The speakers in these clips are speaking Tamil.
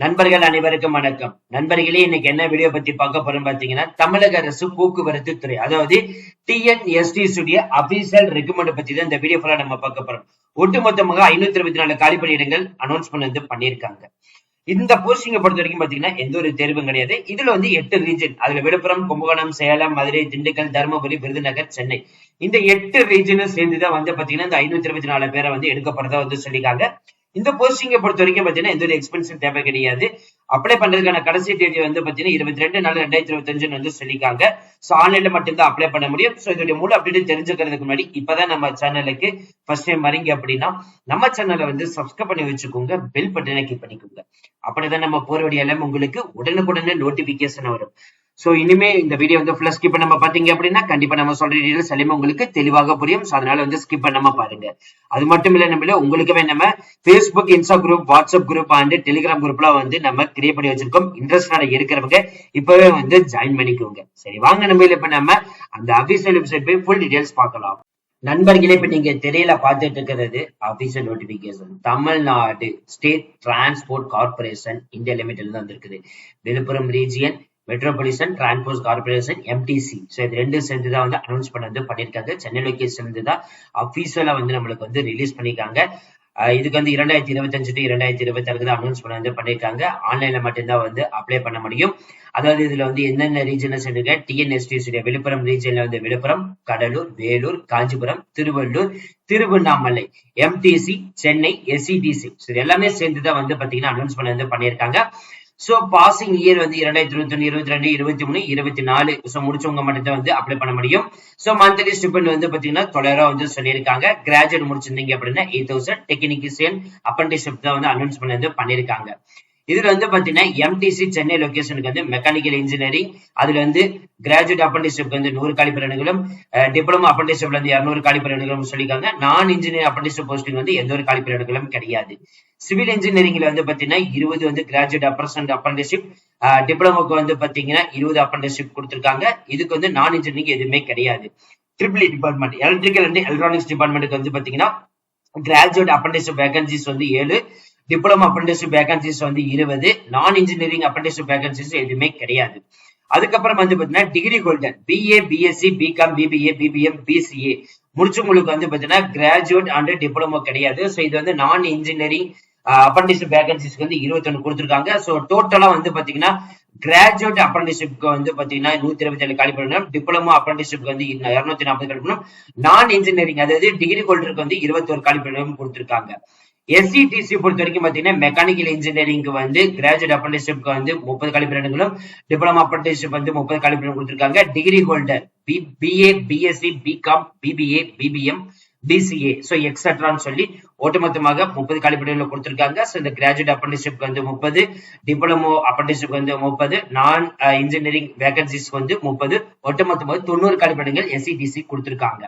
நண்பர்கள் அனைவருக்கும் வணக்கம். நண்பர்களே இன்னைக்கு என்ன வீடியோ பத்தி பார்க்க போறோம் பாத்தீங்கன்னா தமிழக அரசு போக்குவரத்து துறை அதாவது டிஎன்எஸ்டி உடைய அபிஷியல் ரெக்குமெண்ட் பத்தி தான் இந்த வீடியோ ஃபுல்லா நம்ம பார்க்க போறோம். ஒட்டுமொத்தமாக ஐநூத்தி இருபத்தி நாலு காலி பணியிடங்கள் அனௌன்ஸ் பண்ணி பண்ணியிருக்காங்க. இந்த போஸ்டிங்கை பொறுத்த வரைக்கும் பாத்தீங்கன்னா எந்த ஒரு தேர்வும் கிடையாது. இதுல வந்து எட்டு ரீஜன் அதுல விழுப்புரம் கும்பகோணம் சேலம் மதுரை திண்டுக்கல் தருமபுரி விருதுநகர் சென்னை. இந்த எட்டு ரீஜனும் சேர்ந்துதான் வந்து பாத்தீங்கன்னா இந்த ஐநூத்தி இருபத்தி நாலு பேரை வந்து எடுக்கப்படுறதா வந்து சொல்லியிருக்காங்க. இந்த போஸ்டிங்கை பொறுத்த வரைக்கும் பாத்தீங்கன்னா எந்த ஒரு எக்ஸ்பென்சிவ் தேவை கிடையாது. அப்ளை பண்றதுக்கான கடைசி தேதி வந்து பாத்தீங்கன்னா இருபத்தி ரெண்டு நாலு ரெண்டாயிரத்தி இருபத்தி வந்து சொல்லிக்காங்க சோ ஆன்லைன்ல மட்டும்தான் அப்ளை பண்ண முடியும். சோ இதோட முழு அப்டேட் தெரிஞ்சுக்கிறதுக்கு முன்னாடி இப்பதான் நம்ம சேனலுக்கு ஃபர்ஸ்ட் டைம் வரீங்க அப்படின்னா நம்ம சேனலை வந்து சப்ஸ்கிரைப் பண்ணி வச்சுக்கோங்க பெல் பட்டனை கிளிக் பண்ணிக்கோங்க. அப்படிதான் நம்ம போற வீடியோ எல்லாம் உங்களுக்கு உடனுக்குடனே நோட்டிபிகேஷன் வரும். சோ இனிமே இந்த வீடியோ வந்து ஃபுல்லா ஸ்கிப் பண்ணாம பாத்தீங்க அப்படின்னா கண்டிப்பா நம்ம சொல்ற டீடைல்ஸ் எல்லாமே உங்களுக்கு தெளிவாக புரியும். சோ அதனால வந்து ஸ்கிப் பண்ணாம பாருங்க. அது மட்டும் இல்ல நம்மள உங்களுக்குமே நம்ம Facebook Insta group WhatsApp group and Telegram குரூப்லாம் வந்து நம்ம கிரியேட் பண்ணி வச்சிருக்கோம். இன்ட்ரெஸ்டான இருக்கிறவங்க இப்பவே வந்து ஜாயின் பண்ணிக்கோங்க. சரி வாங்க நம்ம இப்ப நம்ம அந்த அபிஷியல் வெப்சைட் போய் ஃபுல் டீடைல்ஸ் பார்க்கலாம். நண்பர்களே இப்ப நீங்க திரையில பாத்துட்டு இருக்கிறது official notification Tamil Nadu state transport corporation India லிமிடெட்ல இருந்து வந்திருக்குது. Villupuram region metropolitan transport corporation MTC so இது ரெண்டும் சேர்ந்து தான் வந்து அனௌன்ஸ் பண்ண வந்து பண்ணியிருக்காங்க சென்னை லொக்கேஷன் இருந்து தான் அஃபீஷியலா வந்து நம்மளுக்கு வந்து ரிலீஸ் பண்ணியிருக்காங்க இதுக்கு வந்து இரண்டாயிரத்தி இருபத்தஞ்சு டு இரண்டாயிரத்தி இருபத்தி ஆறுக்கு தான் அனௌன்ஸ் பண்ண வந்து பண்ணியிருக்காங்க ஆன்லைன்ல மட்டும்தான் வந்து அப்ளை பண்ண முடியும். அதாவது இதுல வந்து என்னென்ன ரீஜன்ல சொல்லிருக்க டிஎன்எஸ்டி விழுப்புரம் ரீஜன்ல வந்து விழுப்புரம் கடலூர் வேலூர் காஞ்சிபுரம் திருவள்ளூர் திருவண்ணாமலை எம்டிசி சென்னை எஸ்சிடிசி இது எல்லாமே சேர்ந்து தான் வந்து பாத்தீங்கன்னா அனௌன்ஸ் பண்ண வந்து பண்ணியிருக்காங்க சோ பாசிங் இயர் வந்து இரண்டாயிரத்தி இருபத்தி ஒன்று இருபத்தி ரெண்டு இருபத்தி மூணு இருபத்தி நாலு சோ முடிச்சவங்க மட்டும் தான் வந்து அப்ளை பண்ண முடியும். சோ மந்த்லி ஸ்டிபெண்ட் வந்து பாத்தீங்கன்னா தொள்ளாயிரம் வந்து சொல்லியிருக்காங்க. கிராஜுவேட் முடிச்சிருந்தீங்க அப்படின்னா எயிட் தௌசண்ட் டெக்னிக்கல் அப்ரண்டிஸ்ஷிப் தான் வந்து அனௌன்ஸ் பண்ணி வந்து பண்ணியிருக்காங்க. இதுல வந்து பாத்தீங்கன்னா எம்டிசி சென்னை லொகேஷனுக்கு வந்து மெக்கானிக்கல் இன்ஜினியரிங் அதுல வந்து கிராஜுவேட் அப்ரண்டிஸ்ஷிப் வந்து நூறு காலி பணியிடங்களும் டிப்ளமோ அப்ரண்டிஸ்ஷிப்ல வந்து இருநூறு காலி பணியிடங்களும் சொல்லியிருக்காங்க நான் இன்ஜினியர் அப்ரண்டிஸ்ஷிப் போஸ்டிங் வந்து எந்த ஒரு காலி பணியிடங்களும் கிடையாது சிவில் இன்ஜினியரிங்ல வந்து பாத்தீங்கன்னா இருபது வந்து கிராஜுவேட் அப்ரசன்ட் அப்ரண்டிஸ்ஷிப் டிப்ளமோக்கு வந்து பாத்தீங்கன்னா இருபது அப்ரண்டிஸ்ஷிப் கொடுத்துருக்காங்க. இதுக்கு வந்து நான் இன்ஜினியரிங் எதுவுமே கிடையாது. Triple department electrical and electronics டிபார்ட்மெண்ட்டுக்கு வந்து பாத்தீங்கன்னா கிராஜுவேட் அப்ரண்டிஸ்ஷிப் வேகன்சிஸ் வந்து ஏழு டிப்ளமோ அப்ரண்டிஸ்ஷிப் வேகன்சிஸ் வந்து இருபது நான் இன்ஜினியரிங் அப்ரண்டிஸ்ஷிப் வேகன்சிஸ் எதுவுமே கிடையாது. அதுக்கப்புறம் வந்து பாத்தீங்கன்னா degree holder BA BSc BCom BBA BBM BCA முடிச்சவங்களுக்கு வந்து பாத்தீங்கன்னா கிராஜுவேட் அண்ட் டிப்ளமோ கிடையாது. ஸோ இது வந்து நான் இன்ஜினியரிங் அப்ரண்டிஸ்ஷிப் வேகன்சிஸ்க்கு வந்து இருபத்தொன்னு கொடுத்துருக்காங்க. ஸோ டோட்டலா வந்து பாத்தீங்கன்னா கிராஜுவேட் அப்ரண்டிஸ்ஷிப்க்கு வந்து பாத்தீங்கன்னா நூத்தி இருபத்தி ஏழு காலி பண்ணணும். டிப்ளமோ அப்ரண்டிஸ்ஷிப்க்கு வந்து இருநூத்தி நாற்பது காலி பண்ணணும். நான் இன்ஜினியரிங் அதாவது டிகிரி ஹோல்டருக்கு வந்து இருபத்தொரு காலி பண்ணணும் கொடுத்துருக்காங்க. எஸ்சிடிசி பொறுத்த வரைக்கும் பாத்தீங்கன்னா மெக்கானிக்கல் இன்ஜினியரிங்க்கு வந்து கிராஜுவேட் அப்ரண்டிஸ்ஷிப்க்கு வந்து முப்பது கழிப்பிடங்களும் டிப்ளமா அப்ரண்டிஸ்ஷிப் வந்து முப்பது கழிப்பிடம் கொடுத்திருக்காங்க. Degree holder B BA BSc BCom BBA BBM BCA so எக்ஸட்ரான்னு சொல்லி ஒட்டுமொத்தமாக முப்பது கழிப்பிடங்களை கொடுத்திருக்காங்க. ஸோ இந்த கிராஜுவேட் அப்ரண்டிஸ்ஷிப் வந்து முப்பது டிப்ளமோ அப்ரண்டிஸ்ஷிப் வந்து முப்பது நான் இன்ஜினியரிங் வேகன்சிஸ் வந்து முப்பது ஒட்டுமொத்தமாக தொண்ணூறு கழிப்பிடங்கள் எஸ்சிடிசி கொடுத்திருக்காங்க.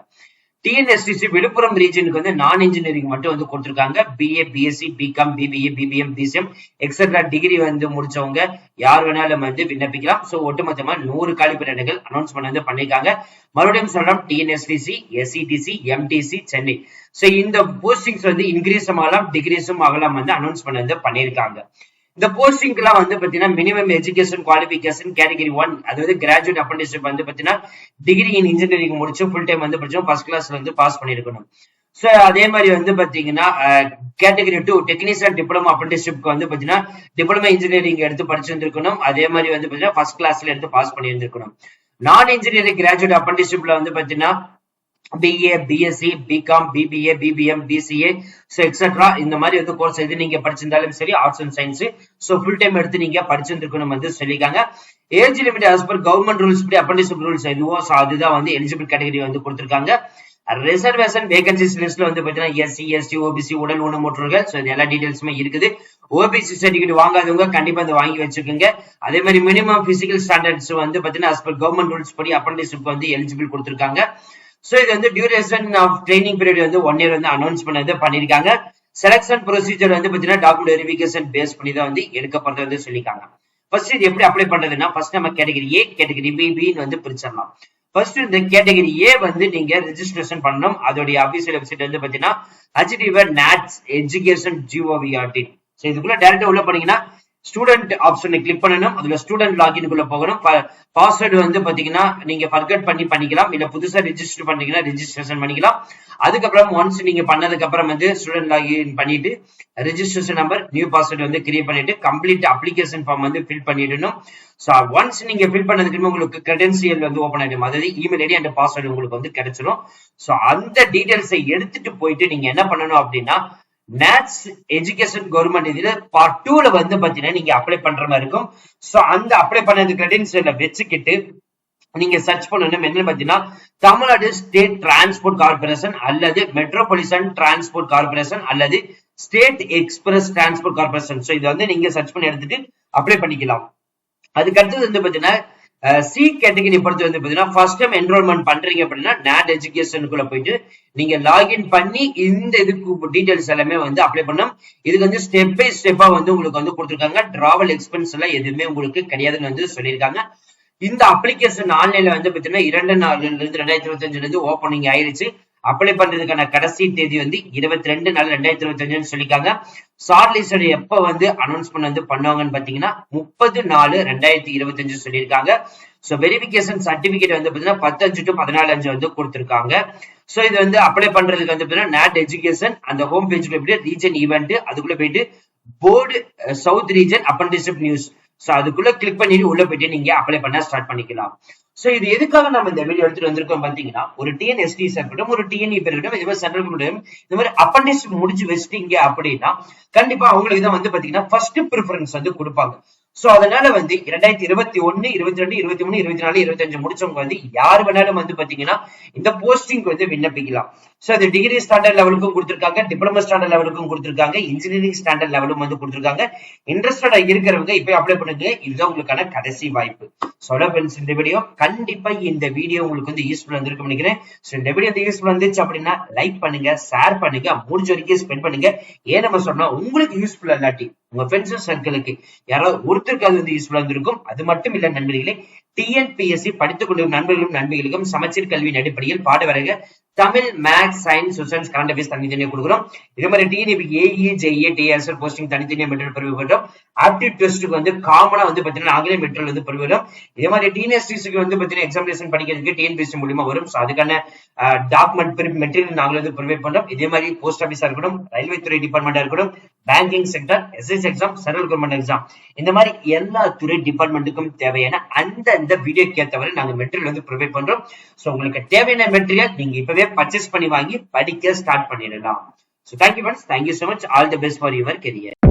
டிஎன்எஸ்டிசி விழுப்புரம் ரீஜனுக்கு வந்து நான் இன்ஜினியரிங் மட்டும் வந்து கொடுத்துருக்காங்க. BA BSc BCom BBA BBM BCM etcetera degree வந்து முடிச்சவங்க யார் வேணாலும் வந்து விண்ணப்பிக்கலாம். சோ ஒட்டுமொத்தமா நூறு காலிப்பிடங்கள் அனௌன்ஸ் பண்ண வந்து பண்ணிருக்காங்க. மறுபடியும் சொல்றோம் TNSTC SETC MTC Chennai so இந்த போஸ்டிங்ஸ் வந்து இன்க்ரீஸும் ஆகலாம் டிகிரீஸும் ஆகலாம் வந்து அனௌன்ஸ் பண்ண வந்து பண்ணியிருக்காங்க இந்த போஸ்டிங்க்கு வந்து பாத்தீங்கன்னா minimum education qualification category one அதாவது கிராஜுவேட் அப்ரண்டிஸ்ஷிப் வந்து பாத்தீங்கன்னா டிகிரி இன் இன்ஜினியரிங் முடிச்சு ஃபுல் டைம் வந்து படிச்சோம் ஃபர்ஸ்ட் கிளாஸ்ல வந்து பாஸ் பண்ணிருக்கணும். சோ அதே மாதிரி வந்து பாத்தீங்கன்னா கேட்டகரி டூ டெக்னீஷியன் டிப்ளமோ அப்ரண்டிஸ்ஷிப்க்கு வந்து பாத்தீங்கன்னா டிப்ளமோ இன்ஜினியரிங் எடுத்து படிச்சிருந்திருக்கணும் அதே மாதிரி வந்து பாத்தீங்கன்னா ஃபர்ஸ்ட் கிளாஸ்ல எடுத்து பாஸ் பண்ணியிருந்திருக்கணும். நான் இன்ஜினியரிங் கிராஜுவேட் அப்ரண்டிஸ்ஷிப்ல வந்து பாத்தீங்கன்னா BA BSc BCom BBA BBM BCA so etcetera இந்த மாதிரி வந்து கோர்ஸ் எது நீங்க படிச்சிருந்தாலும் சரி arts and science so full time எடுத்து நீங்க படிச்சிருந்துருக்கணும் வந்து சொல்லியிருக்காங்க. Age limit as per government rules படி அப்ரண்டிஸ்ஷிப் ரூல்ஸ் எதுவோ ஸோ அதுதான் வந்து எலிஜிபிள் கேட்டகரி வந்து கொடுத்துருக்காங்க. ரிசர்வேஷன் வேகன்சிஸ் லிஸ்ட்ல வந்து பாத்தீங்கன்னா எஸ்சி எஸ்டி ஓபிசி உடல் ஊனமுற்றோர்கள் ஸோ இது எல்லா டீடைல்ஸுமே இருக்குது. ஓபிசி சர்டிஃபிகேட் வாங்காதவங்க கண்டிப்பா அதை வாங்கி வச்சுக்கோங்க. அதே மாதிரி மினிமம் பிசிக்கல் ஸ்டாண்டர்ட்ஸ் வந்து பாத்தீங்கன்னா அஸ் பர் கவர்மெண்ட் ரூல்ஸ் படி அப்ரண்டிஸ்ஷிப் வந்து எலிஜிபிள் கொடுத்துருக்காங்க. சோ இது வந்து டியூரேஷன் ஆஃப் ட்ரைனிங் பீரியட் வந்து ஒன் இயர் வந்து அனௌன்ஸ் பண்ணது பண்ணிருக்காங்க. செலக்ஷன் ப்ரொசீஜர் வந்து பாத்தீங்கன்னா டாக்குமெண்ட் வெரிஃபிகேஷன் பேஸ் பண்ணி தான் வந்து எடுக்கப்படுறது வந்து சொல்லியிருக்காங்க ஃபர்ஸ்ட் இது எப்படி அப்ளை பண்றதுன்னா ஃபர்ஸ்ட் நம்ம கேட்டகரி ஏ கேட்டகரி பி பின்னு வந்து பிரிச்சிடலாம். ஃபர்ஸ்ட் இந்த கேட்டகரி ஏ வந்து நீங்க ரெஜிஸ்ட்ரேஷன் பண்ணணும். அதோடைய அபிஷியல் வெப்சைட் வந்து பாத்தீங்கன்னா ஹச்டிவர் நேட்ஸ் எஜுகேஷன் ஜிஓவிஆர்டி ஸோ இதுக்குள்ள டேரக்டா உள்ள போனீங்கன்னா ஸ்டூடெண்ட் ஆப்ஷனை கிளிக் பண்ணணும். அதுல ஸ்டூடெண்ட் லாகின்குள்ள போகணும். பாஸ்வேர்டு வந்து பாத்தீங்கன்னா நீங்க ஃபர்கட் பண்ணி பண்ணிக்கலாம். இல்ல புதுசா ரெஜிஸ்டர் பண்றீங்கன்னா ரெஜிஸ்ட்ரேஷன் பண்ணிக்கலாம். அதுக்கப்புறம் ஒன்ஸ் நீங்க பண்ணதுக்கு அப்புறம் வந்து ஸ்டூடெண்ட் லாகின் பண்ணிட்டு ரெஜிஸ்ட்ரேஷன் நம்பர் நியூ பாஸ்வேர்டு வந்து கிரியேட் பண்ணிட்டு கம்ப்ளீட் அப்ளிகேஷன் ஃபார்ம் வந்து ஃபில் பண்ணிடணும். ஸோ ஒன்ஸ் நீங்க ஃபில் பண்ணதுக்கு உங்களுக்கு கிரெடென்சியல் வந்து ஓப்பன் ஆகிடும் அதாவது இமெயில் ஐடி அண்ட் பாஸ்வேர்டு உங்களுக்கு வந்து கிடைச்சிடும் ஸோ அந்த டீடைல்ஸை எடுத்துட்டு போயிட்டு நீங்க என்ன பண்ணணும் அப்படின்னா மேத்ஸ் எஜுகேஷன் கவர்மெண்ட் இதுல பார்ட் டூல வந்து பாத்தீங்கன்னா நீங்க அப்ளை பண்ற மாதிரி இருக்கும். சோ அந்த அப்ளை பண்ணது கிரெடென்சியல வச்சுக்கிட்டு நீங்க சர்ச் பண்ணணும். என்னன்னு பாத்தீங்கன்னா தமிழ்நாடு ஸ்டேட் டிரான்ஸ்போர்ட் கார்பரேஷன் அல்லது மெட்ரோபாலிசன் டிரான்ஸ்போர்ட் கார்பரேஷன் அல்லது state express transport corporation so இது வந்து நீங்க சர்ச் பண்ணி எடுத்துட்டு அப்ளை பண்ணிக்கலாம். அதுக்கு அடுத்தது வந்து பாத்தீங்கன்னா சி கேட்டகரி பொறுத்து வந்து பாத்தீங்கன்னா ஃபர்ஸ்ட் டைம் என்ரோல்மெண்ட் பண்றீங்க அப்படின்னா நேட் எஜுகேஷனுக்குள்ள போயிட்டு நீங்க லாகின் பண்ணி இந்த இதுக்கு டீடைல்ஸ் எல்லாமே வந்து அப்ளை பண்ணும் இதுக்கு வந்து ஸ்டெப் பை ஸ்டெப்பா வந்து உங்களுக்கு வந்து கொடுத்துருக்காங்க. டிராவல் எக்ஸ்பென்ஸ் எல்லாம் எதுவுமே உங்களுக்கு கிடையாதுன்னு வந்து சொல்லியிருக்காங்க. இந்த அப்ளிகேஷன் ஆன்லைன்ல வந்து பாத்தீங்கன்னா இரண்டு நாள்ல இருந்து ரெண்டாயிரத்தி இருபத்தஞ்சுல இருந்து ஓப்பனிங் ஆயிருச்சு. அப்ளை பண்றதுக்கான கடைசி தேதி வந்து இருபத்தி ரெண்டு நாள் ரெண்டாயிரத்தி இருபத்தி அஞ்சுன்னு சொல்லியிருக்காங்க. ஷார்ட் லிஸ்ட் எப்ப வந்து அனௌன்ஸ்மெண்ட் வந்து பண்ணுவாங்கன்னு பாத்தீங்கன்னா முப்பது நாலு ரெண்டாயிரத்தி இருபத்தி அஞ்சு சொல்லியிருக்காங்க. ஸோ வெரிபிகேஷன் சர்டிபிகேட் வந்து பாத்தீங்கன்னா பத்தஞ்சு டு பதினாலு அஞ்சு வந்து கொடுத்துருக்காங்க. ஸோ இது வந்து அப்ளை பண்றதுக்கு வந்து பாத்தீங்கன்னா நேட் எஜுகேஷன் அந்த ஹோம் பேஜ்ல போயிட்டு ரீஜன் ஈவெண்ட் அதுக்குள்ள போயிட்டு board south region apprenticeship news so அதுக்குள்ள கிளிக் பண்ணிட்டு உள்ள போயிட்டு நீங்க அப்ளை பண்ண ஸ்டார்ட் பண்ணிக்கலாம். சோ இது எதுக்காக நம்ம இந்த வீடியோ எடுத்துட்டு வந்திருக்கோம் பாத்தீங்கன்னா ஒரு டிஎன்எஸ்டிஸ் இருக்கட்டும் ஒரு டிஎன்இபி இருக்கட்டும் இது மாதிரி சென்ட்ரல் கவர்மெண்ட் இந்த மாதிரி அப்பண்டிஸ் முடிச்சு வச்சிட்டீங்க அப்படின்னா கண்டிப்பா அவங்களுக்கு தான் வந்து பாத்தீங்கன்னா ஃபர்ஸ்ட் ப்ரிஃபரன்ஸ் வந்து கொடுப்பாங்க. சோ அதனால வந்து இரண்டாயிரத்தி இருபத்தி ஒன்னு இருபத்தி ரெண்டு இருபத்தி மூணு இருபத்தி நாலு இருபத்தி அஞ்சு முடிச்சவங்க வந்து யார் வேணாலும் வந்து பாத்தீங்கன்னா இந்த போஸ்டிங் வந்து விண்ணப்பிக்கலாம். சோ அது டிகிரி ஸ்டாண்டர்ட் லெவலுக்கும் கொடுத்திருக்காங்க டிப்ளமோ ஸ்டாண்டர்ட் லெவலுக்கும் கொடுத்திருக்காங்க இன்ஜினியரிங் ஸ்டாண்டர்ட் லெவலும் வந்து கொடுத்திருக்காங்க. இன்ட்ரெஸ்டடா இருக்கிறவங்க இப்ப அப்ளை பண்ணுங்க. இதுதான் உங்களுக்கான கடைசி வாய்ப்பு. சொல்ல ஃப்ரெண்ட்ஸ் இந்த வீடியோ கண்டிப்பா இந்த வீடியோ உங்களுக்கு வந்து யூஸ்ஃபுல் இருந்திருக்கும் நினைக்கிறேன். ஸோ இந்த வீடியோ வந்து யூஸ்ஃபுல் வந்துச்சு அப்படின்னா லைக் பண்ணுங்க ஷேர் பண்ணுங்க முடிஞ்ச வரைக்கும் ஸ்பெண்ட் பண்ணுங்க. ஏன் நம்ம சொன்னா உங்களுக்கு யூஸ்ஃபுல் இல்லாட்டி உங்க ஃப்ரெண்ட்ஸ் சர்க்கிளுக்கு யாராவது ஒருத்தருக்கு அது வந்து யூஸ்ஃபுல்லா இருந்திருக்கும். அது மட்டும் இல்ல நண்பர்களே டிஎன்பிஎஸ்சி படித்துக் கொண்டிருக்கும் நண்பர்களும் நண்பிகளுக்கும் சமச்சீர் கல்வியின் அடிப்படையில் பாட Tamil maths science socials current affairs தனித்தனியாக கொடுக்குறோம். இதே மாதிரி டிஎன்இபி ஏஇ ஜெய்ஏ டிஎஸ்எல் போஸ்டிங் தனித்தனியாக மெட்ரல் பிரிவு பண்றோம். ஆப்டிட் டெஸ்ட்டுக்கு வந்து காமனா வந்து பாத்தீங்கன்னா ஆங்கில மெட்ரல் வந்து பெறுவோம் இதே மாதிரி டிஎன்எஸ்டிஸுக்கு வந்து பார்த்தீங்கன்னா எக்ஸாமினேஷன் படிக்கிறதுக்கு டிஎன்பிஎஸ்சி மூலியமா வரும். ஸோ அதுக்கான டாக்குமெண்ட் மெட்டீரியல் நாங்கள் வந்து ப்ரொவைட் பண்றோம். இதே மாதிரி போஸ்ட் ஆஃபீஸா இருக்கட்டும் ரயில்வே துறை டிபார்ட்மெண்டா இருக்கட்டும் banking sector SS exam central government exam இந்த மாதிரி எல்லா துறை டிபார்ட்மெண்ட்டுக்கும் தேவையான அந்தந்த வீடியோக்கு ஏற்றவரை நாங்க மெட்டீரியல் வந்து ப்ரொவைட் பண்றோம். ஸோ உங்களுக்கு தேவையான மெட்டீரியல் நீங்க இப்பவே பர்ச்சேஸ் பண்ணி வாங்கி படிக்க ஸ்டார்ட் பண்ணிடலாம். So thank you friends thank you so much all the best for your career